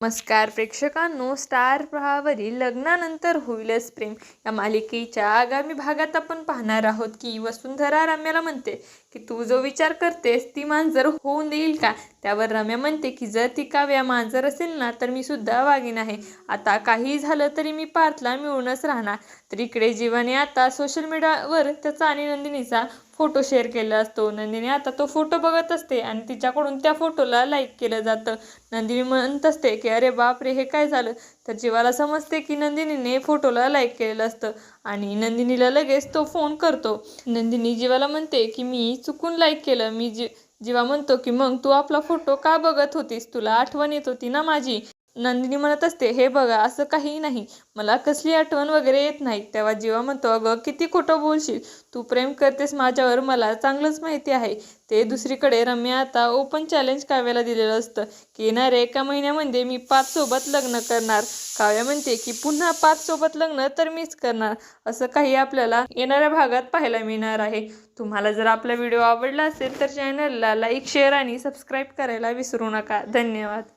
नमस्कार प्रेक्षकांनो. स्टार प्रहावरील लग्नानंतर होईलच प्रेम. या मालिकेच्या आगामी भागात आपण पाहणार आहोत की वसुंधरा रम्याला म्हणते की तू जो विचार करतेस ती मांजर होऊन देईल का? त्यावर रम्या म्हणते की जर ती काव्या मांजर असेल ना तर मी सुद्धा वागीन आहे. आता काही झालं तरी मी पार्थला मिळूनच राहणार. तर इकडे जीवाने आता सोशल मीडियावर त्याचा आणि नंदिनीचा फोटो शेअर केला असतो. नंदिनी आता तो फोटो बघत असते आणि तिच्याकडून त्या फोटोला लाईक केलं जातं. नंदिनी म्हणत असते की अरे बापरे हे काय झालं? तर जीवाला समजते की नंदिनीने फोटोला लाईक केलेलं असतं आणि नंदिनीला लगेच तो फोन करतो. नंदिनी जीवाला म्हणते की मी चुकून लाईक केलं. मी जी जीवा म्हणतो की मग तू आपला फोटो का बघत होतीस? तुला आठवण येत होती ना माझी. नंदिनी म्हणत असते हे बघा असं काही नाही. मला कसली आठवण वगैरे येत नाही. तेव्हा जीवा म्हणतो अगं किती खोटं बोलशील. तू प्रेम करतेस माझ्यावर. मला चांगलंच माहिती आहे. ते दुसरीकडे रम्या आता ओपन चॅलेंज काव्याला दिलेलं असतं. की येणाऱ्या एका महिन्यामध्ये मी पाच सोबत लग्न करणार. काव्या म्हणते की पुन्हा पाच सोबत लग्न तर मीच करणार. असं काही आपल्याला येणाऱ्या भागात पाहायला मिळणार आहे. तुम्हाला जर आपला व्हिडिओ आवडला असेल तर चॅनलला लाईक शेअर आणि सबस्क्राईब करायला विसरू नका. धन्यवाद.